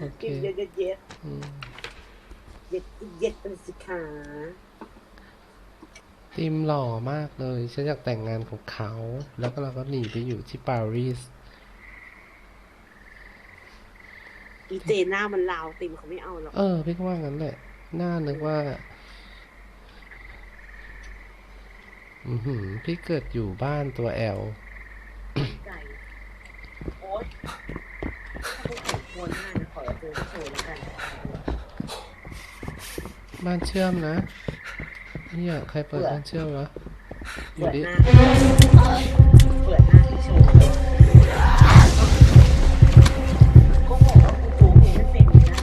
โอเคกินเย็ดเย็ดเย็ดอืมเย็ดเย็ดเป็นสิขาทีมหล่อมากเลย ฉันอยากแต่งงานกับเขา แล้วก็เราก็หนีไปอยู่ที่ปารีสอีเจหน้ามันลาวติมเขาไม่เอาหรอก เออพี่ก็ว่างั้นแหละน่านึกว่า อือหือ พี่เกิดอยู่บ้านตัวแอลไก่ บ้านเชื่อมนะเนี่ยใครเปิดบ้านเชื่อมวะอยู่เปิดดิหน้าเปิดหน้าที่โชว์ก็บอกว่ากูจูเพลงไม่เป็นได้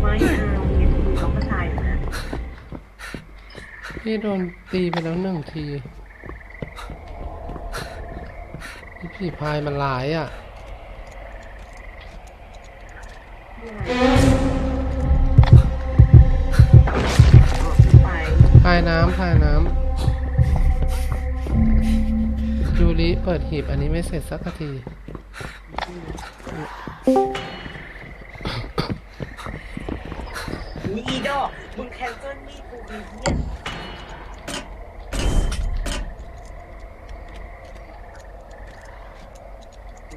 ไม่เอาเนี่ยคือต้องมาทายนะพี่โดนตีไปแล้วหนึ่งที พี่ผีพายมันหลายอะไปพายน้ำพายน้ำยูริเปิดหีบอันนี้ไม่เสร็จสักทีมีอีดอกมึงแคนเซิลนี่กูมีเหี้ยดูกันนะให้ดูเลยนะ พระพัฒนาประกาศจักรสพเพสาธุวั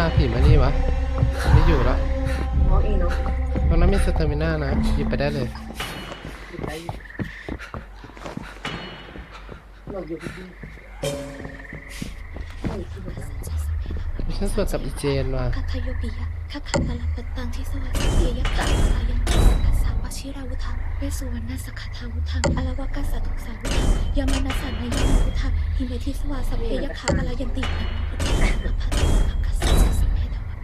าผีมานี่วะไม่อยู่แล้วน้องเองเนาะตรงนั้นมีสเตอร์มิน่านะหยิบไปได้เลยหยิบได้อยู่หลบอยู่พี่ๆนี่คือแบบฉันสวดกับอีเจนว่ะคัทโยปิยะคัคคันตลับปตังที่สวัสดิ์เยยกะสายันติกัสสาวชิราวุธังเวสุวรรณสกทาวุธังอลวกัสสตุสาวุธังยามานัสสานายาวุธังหิเมทิสวาสพเพยะคาปลายันตินะพุทธังอภัตตะกัสสะสัมเ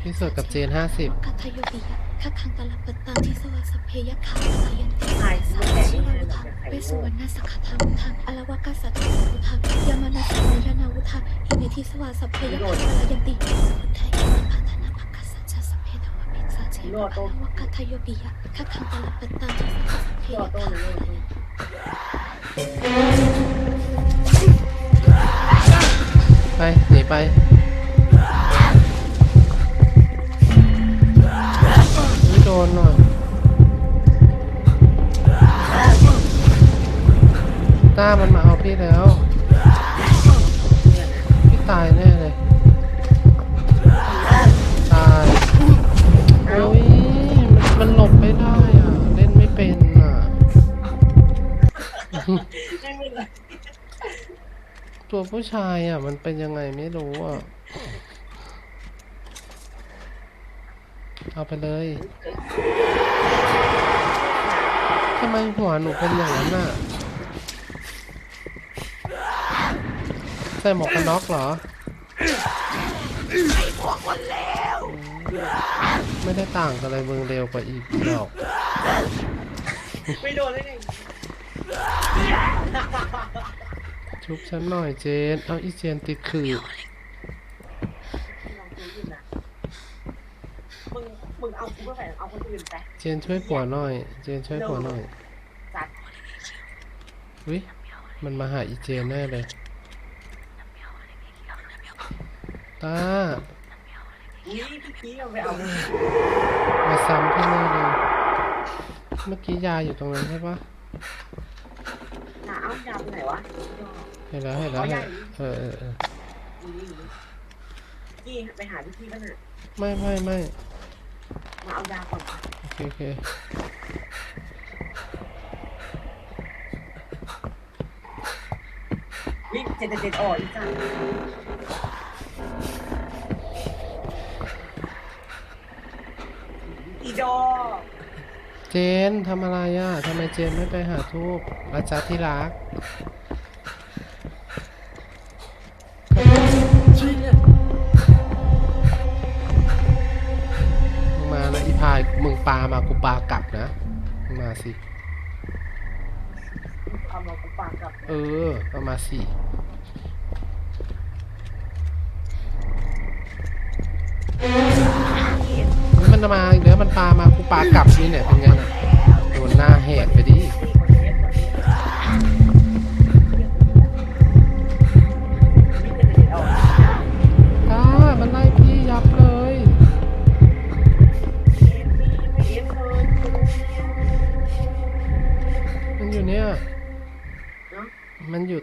พทวะพี่สวดกับเจนห้าสิบคัทโยปิยะคัคคันตลับปตังที่สวัสดิ์เพยะคาปลายันติกัสสาวชิราวุธังเวสุวรรณสกทาวุธังอลวกัสสตุสาวุธังยามานัสสานายาวุธังหิเมทิสวาสพเพยะคาปลายันติพุทธังอภัตตะกัสสะสัมเพทวะสาเชนะพะวะกัทโยปิยะคัคคังตลับปัตตังที่สัพพะเพรอยะโต้คานะปะลูกไปหนีไป นหน่อยต้ามันมาเอาพี่แล้ว พี่ตายแน่เลย ตายโอ้ยมันมันหลบไม่ได้อะ เล่นไม่เป็นอะไม่เป็นไรตัวผู้ชายอะ มันเป็นยังไงไม่รู้อะ เอาไปเลยทำไมหัวหนูเป็นอย่างนั้นน่ะใส่หมวกกันน็อกเหรอไม่ได้ต่างกันเลยมึงเร็วกว่าอีกดอกไม่โดนได้ไงชุบฉันหน่อยเจน เอาอีเจนติดขื่อ ลองดูอยู่นะ มึงมึงเอากูไปใส่เอาคนอื่นไปเจนช่วยผัวหน่อย เจนช่วยผัวหน่อยจัดวิมันมาหาอีเจนแน่เลยตานี่พี่กี้เอาไปเอามาซ้ำพี่แน่เลยเมื่อกี้ยาอยู่ตรงนั้นใช่ปะหนาเอายาไปไหนวะเห็นแล้วเห็นแล้วเอาเห็ยานเออเออเออกี้ไปหาพี่กี้กันน่ะไม่ไม่ไม่ มาเอายาก่อนโอเคโอเควิ่งเจ็ดเจ็ดอ่ออีจ้าอีดอกเจนทำอะไรอะทำไมเจนไม่ไปหาทูบอาจารย์ที่รัก ปลามากูปลากลับนะมาสิ เอามากูปากกับเออเอามาสิเฮ้ยมันมาอีกแล้วมันปลามากูปลากลับนี่เนี่ยเป็นไงน่ะโดนหน้าแหกไปดิ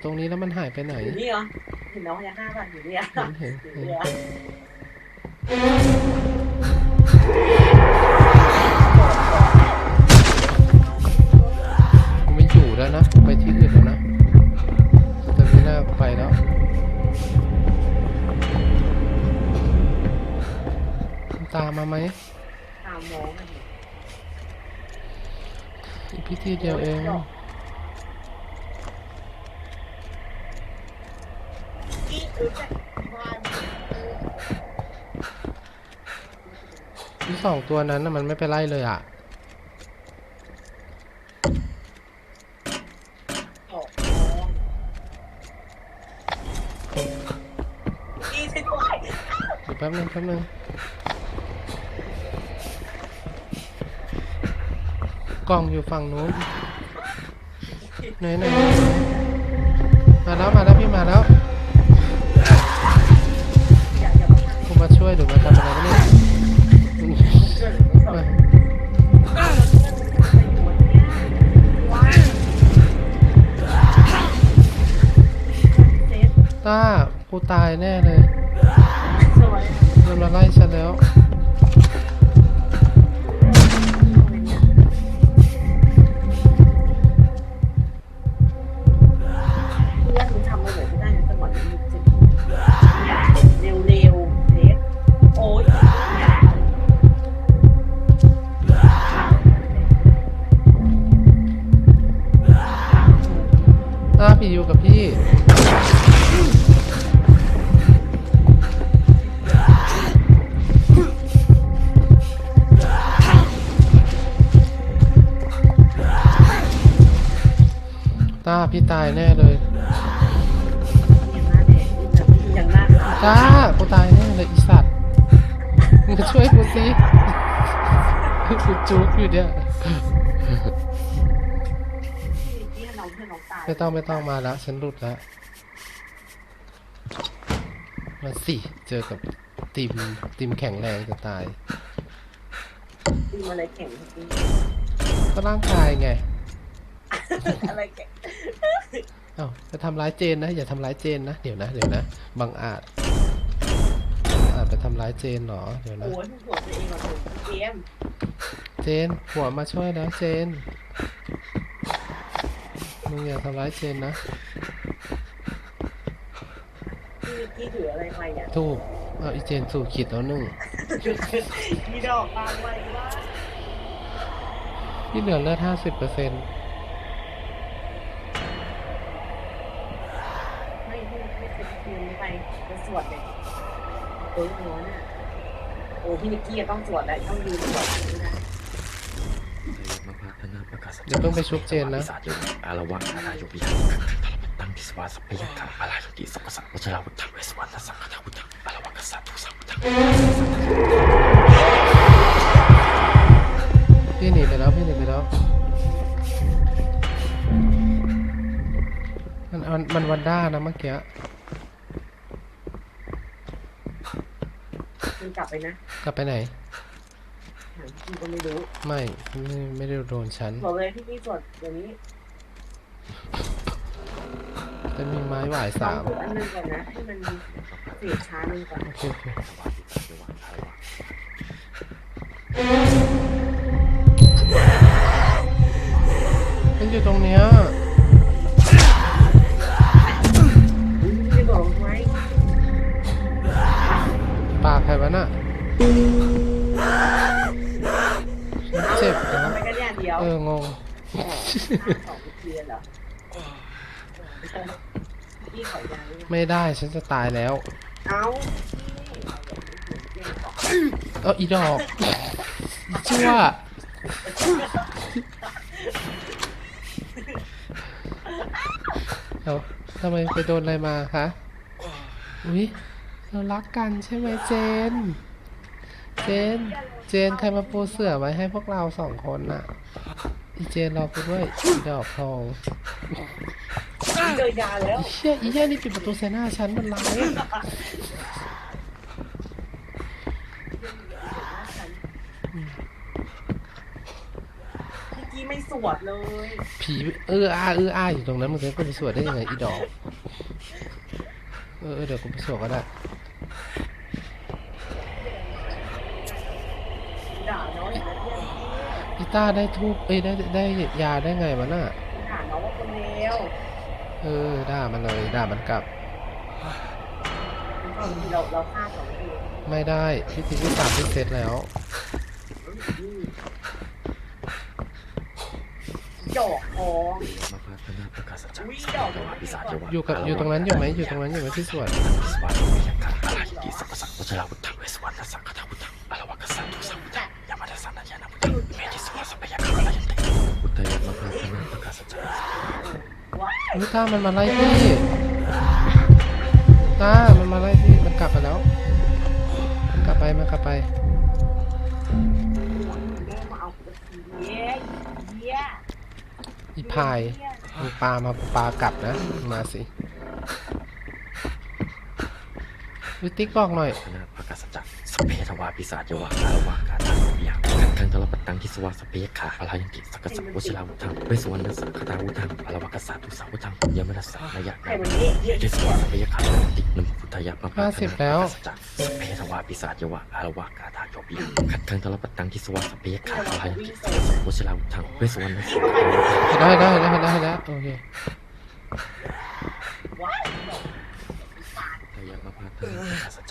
ตรงนี้แล้วมันหายไปไหนอยู่นี่เหรอเห็นน้องพยักหน้าป่ะอยู่เนี่ยเห็นอยู่เห็นเนี่ยกูไม่อยู่แล้วนะกูไปที่อื่นแล้วนะตอนนี้น่าไปแล้วมันตามมาไหมตามน้องมันอีกพิธีเดียวเองอีเออจะบ้าน ที่สองตัวนั้นนะมันไม่ไปไล่เลยอะออกน้องอีช่วยด้วยเดี๋ยวแป๊บนึงแป๊บนึงกล่องอยู่ฝั่งนู้นไหนไหนมาแล้วมาแล้วพี่มาแล้ว ช่วยหรือมาทำอะไรกันเนี่ยต้ากูตายแน่เลยสวยมันมาไล่ฉันแล้ว ต้าพี่ตายแน่เลยอย่างหน้าเด็กอย่างหน้าต้ากูตายแน่เลยอีสัตว์มึงมาช่วยกูสิกูจุกอยู่เนี่ยที่ให้น้องเพื่อนน้องตายไม่ต้องไม่ต้องมาแล้วฉันหลุดแล้วมาสิ เจอกับทีมทีมแข็งแรงจะตายตีมอะไรแข็งจริงก็ร่างกายไง อะไรแข็งเอ้าจะทำร้ายเจนนะ อย่าทำร้ายเจนนะ เดี๋ยวนะ เดี๋ยวนะบังอาจอาจไปทำร้ายเจนเหรอ เดี๋ยวนะ โอ้ยหัวตัวเองก่อนเกมเจนหัวมาช่วยแล้วเจน มึงอย่าทำร้ายเจนนะ พี่วิกกี้ถืออะไรไปเนี่ยถูกเอาอีเจนสู่ขีดแล้วหนึ่งมีดอกบางไว้ว่า ที่เหลือเลือดห้าสิบเปอร์เซ็นต์ ไม่ไม่ไม่เคยคืนไปจะสวดเลยโอ้ยหัวน่ะโอ้พี่นิกกี้ต้องสวดแล้วต้องยืนสวดนะมาพาธนาประกาศเดี๋ยวเพิ่งไปชุบเจนนะปีศาจอยู่อารวะอาณายุบิยาตั้งทิสวาสเปียกังอาลายุกิสัพพสัพพะชราวุฒังเวสวรรณสังฆทาวุฒังอารวะกษัตริย์ทุสังวุฒังพี่หนีไปแล้วพี่หนีไปแล้วมันมันมันวันด้านะเมื่อกี้ คุณกลับไปนะกลับไปไหนหาพี่ก็ไม่รู้ไม่ไม่ไม่ได้โดนฉันบอกเลยพี่พี่สวดเดี๋ยวนี้จะมีไม้หวายต้อสางมฝึกอันนึงก่อนนะให้มันเสียช้านึงก่อนโอเคโอเคสวาสิเทวะอารวะมันอยู่ตรงเนี้ย รวะน่ะฉันเจ็บนะทำไมกันเนี่ยเดียวเอองงห้าสองเทียนเหรอพี่ขอยาด้วยนะไม่ได้ฉันจะตายแล้วเอ้าเอออีดอกชั่วเอาทำไมไปโดนอะไรมาคะอุ๊ย เรารักกันใช่ไหมเจน เจน เจนใครมาปูเสือไว้ให้พวกเราสองคนน่ะ อีเจนเราไปด้วยอีดอกทองเจอยาแล้วอีเชี่ยอีเชี่ยนี่ปิดประตูใส่หน้าฉันมันร้ายอะเมื่อกี้ไม่สวดเลยผีเอออาเอออาอยู่ตรงนั้นมึงจะไปสวดได้ยังไงอีดอก เออเออเดี๋ยวกูไปสวดก็ได้ ด่าน้องอย่างนั้นเนี่ย อีต้าได้ทูบเอ้ยได้ได้ยาได้ไงวะน่ะด่าน้องว่าคนเลวเออด่ามันเลยด่ามันกลับ บางทีเราเราฆ่าสองคนไม่ได้พี่ทีที่สามที่เซตแล้วดอกทองมาพาธนาประกาศจักรอุ๊ยสัพดอกเพทวาปิศาจวะอยู่กับอยู่ตรงนั้นอยู่ไหมอยู่ตรงนั้นอยู่ไหมที่สวดติสวาสเปียกขาอาลาหิกิสัพพสังวชิราวุธังเวสวรรณสังฆทาวุธังอรวกัสสันตุสังวุธังยามาทั นาประกาศจักรว้ายอุ้ยต้ามันมาไล่พี่ต้ามันมาไล่พี่ มันกลับไปแล้ว มันกลับไป มันกลับไปอีพายมึงปลามาปลากลับนะ มาสิวิติ๊กบอกหน่อยประกาศจักรสัพเพทวาปิศาจวะอารวากาตัง ปตังทิสวาสเปียกขาอาลายันติสักสังวชิราวุธังเวสวรรณสังฆทาวุธังอรวกัสสันตุสังวุธังยมาทัสสนัญญาณใครมันเย้เย้เจสวาสเปียขาอาลายันตินมพุทธยะมาห้าสิบแล้วประกาศจักรสัพเพทวาปิศาจวะอารวากาตาโยปิขันขังตลปตังทิสวาสเปียกขาอาลายันติสักสังวชิราวุธังเวสวรรณสังฆทาวุธังได้ได้ได้ได้ได้โอเค ว้าย ทายามาพาธนาประกาศจักร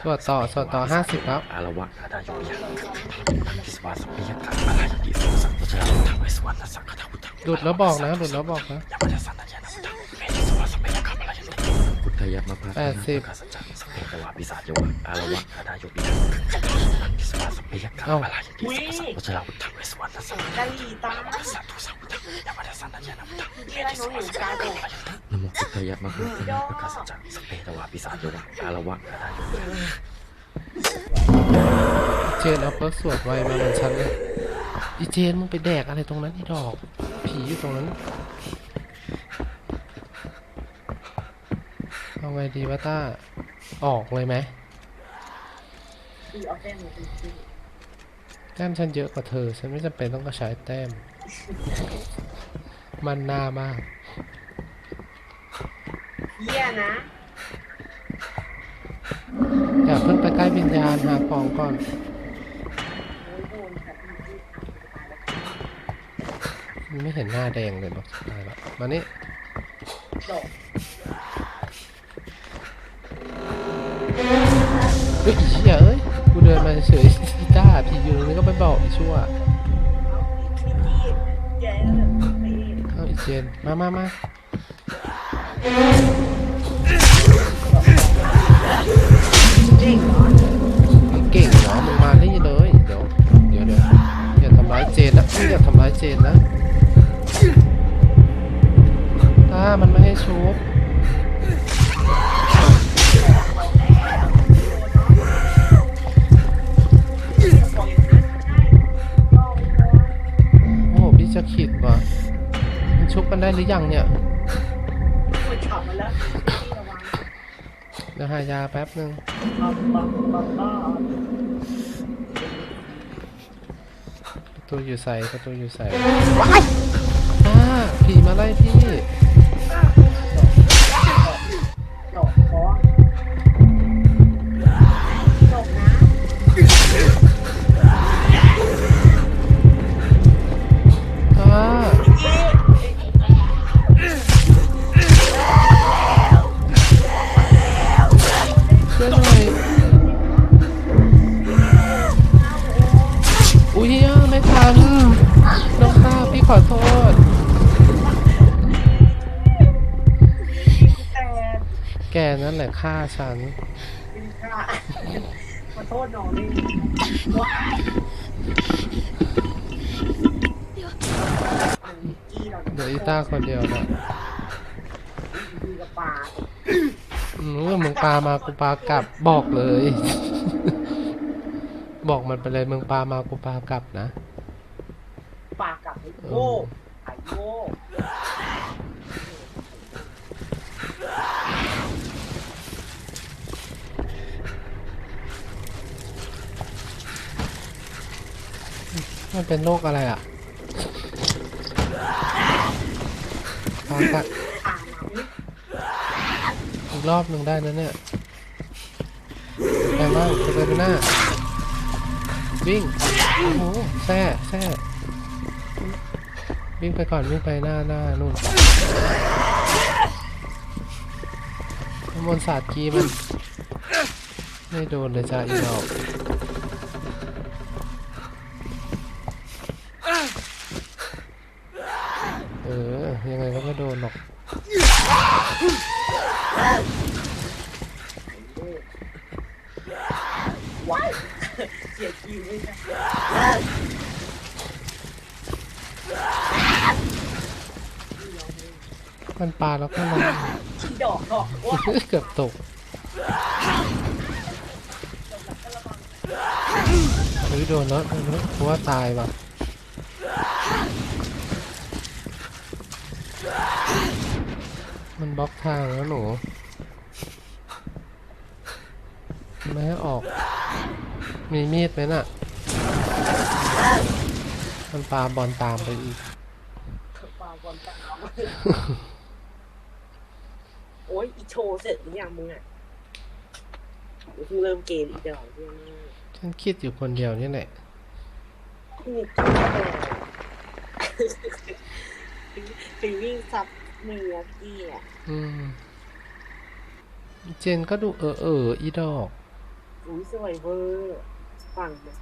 สวดต่อสวดต่อห้าสิบแล้วอารวะกาตาโยปิยังขันขังตลปัตตังทิสวาสเปียกขาอาลายันติสักกสังวชิราวุธังเวสวรรณสังฆทาวุธังหลุดแล้วบอกนะหลุดแล้วบอกนะยามาทัสสนัญญาณวุธังเมธิสวาสเปียกขาอาลายันติพุทธายะมาพาธนาประกาศจักรสัพเพทวาปิศาจวะอารวะกาตาโยปิยังขันขังตลปัตตังทิสวาสเปียกขาอาลายันติสักกสังวชิราวุธังเวสวรรณสังฆทาวุธังกะหรี่ตาสาธุสัมพุทธังยามา ทัสสนัญญาณพุทธังที่ไรน้องอยู่กาโดดนะโมพุทธายะมะพุทธายะประกาศจักรสพเพตวาปิสาจวะอารวะกาตาโยเจนเอาเปิร์กสวดไว้มาเหมือนฉันเลยอีเจนมึงไปแดกอะไรตรงนั้นอีดอก ผีอยู่ตรงนั้น เอาไงดีวะต้า ออกเลยไหมคือเอาแต้มมาเป็นชื่อแต้มฉันเยอะกว่าเธอ ฉันไม่จำเป็นต้องก็ใช้แต้ม มันนามากเยี่ยนะอย่าเพิ่งไปใกล้วิญญาณหาของก่อนโอ้ยโดนแบบนี้ตายแล้วมันไม่เห็นหน้าแดงเลยบอกตายแล้วมานี่ อยู่ตรงนี้ก็ไปบอกอีชั่วเอาอีเจนมามามาเด้งเหรอมึงเก่งเหรอมึงมานี่เลย เดี๋ยวเดี๋ยวเดี๋ยวอย่าทำร้ายเจนนะมึงอย่าทำร้ายเจนนะต้ามันไม่ให้ชุบ มันชุบกันได้หรือยังเนี่ยมันขับมาแล้วพี่ระวังเดี๋ยวหายาแป๊บนึงบัมบัมบัมบ้าประตูอยู่ใส่ประตูอยู่ใส่ต้าผีมาไล่พี่ นั่นแหละฆ่าฉันเป็นพระขอโทษน้องนี่ว้ายเดี๋ยวอีต้าคนเดียวนะดีกับปลาอืมมึงปลามากูปลากลับบอกเลย บอกมันไปเลยมึงปลามากูปลากลับนะปลากับไอ้โง่ไอ้โง่ มันเป็นโรคอะไรอะปลากะอ่างน้ำนี่อีกรอบหนึ่งได้นะเนี่ยไปบ้างไปไปหน้า วิ่ง โอ้โหแซ่แซ่วิ่งไปก่อนวิ่งไปหน้าหน้านู่นมนต์สาดกีมัน ไม่โดนเลยจ้าอีกเออ ยังไงก็ไม่โดนหรอก ว้ายเสียคิวเลยนะ มันปลาแล้วก็ลงที่ดอกดอกว้ายเกือบตกเฮ้ยโดนแล้วโดนแล้วเพราะว่าตายว่ะมันบล็อกทางแล้วหนูไม่ให้ออก มีมีดไหมน่ะ มันปาบอลตามไปอีกปลาบอลตาม โอ้ยอีโชว์เสร็จหรือยังมึงอะเดี๋ยวเพิ่งเริ่มเกมอีกเดี๋ยวเรื่องนี้ฉันคิดอยู่คนเดียวนี่แหละพี่ฟิลลิ่งซับเมียพี่อะอืม เจนก็ดูเออเอออีดอกอุ้ยสวยเวอร์ฟังนะ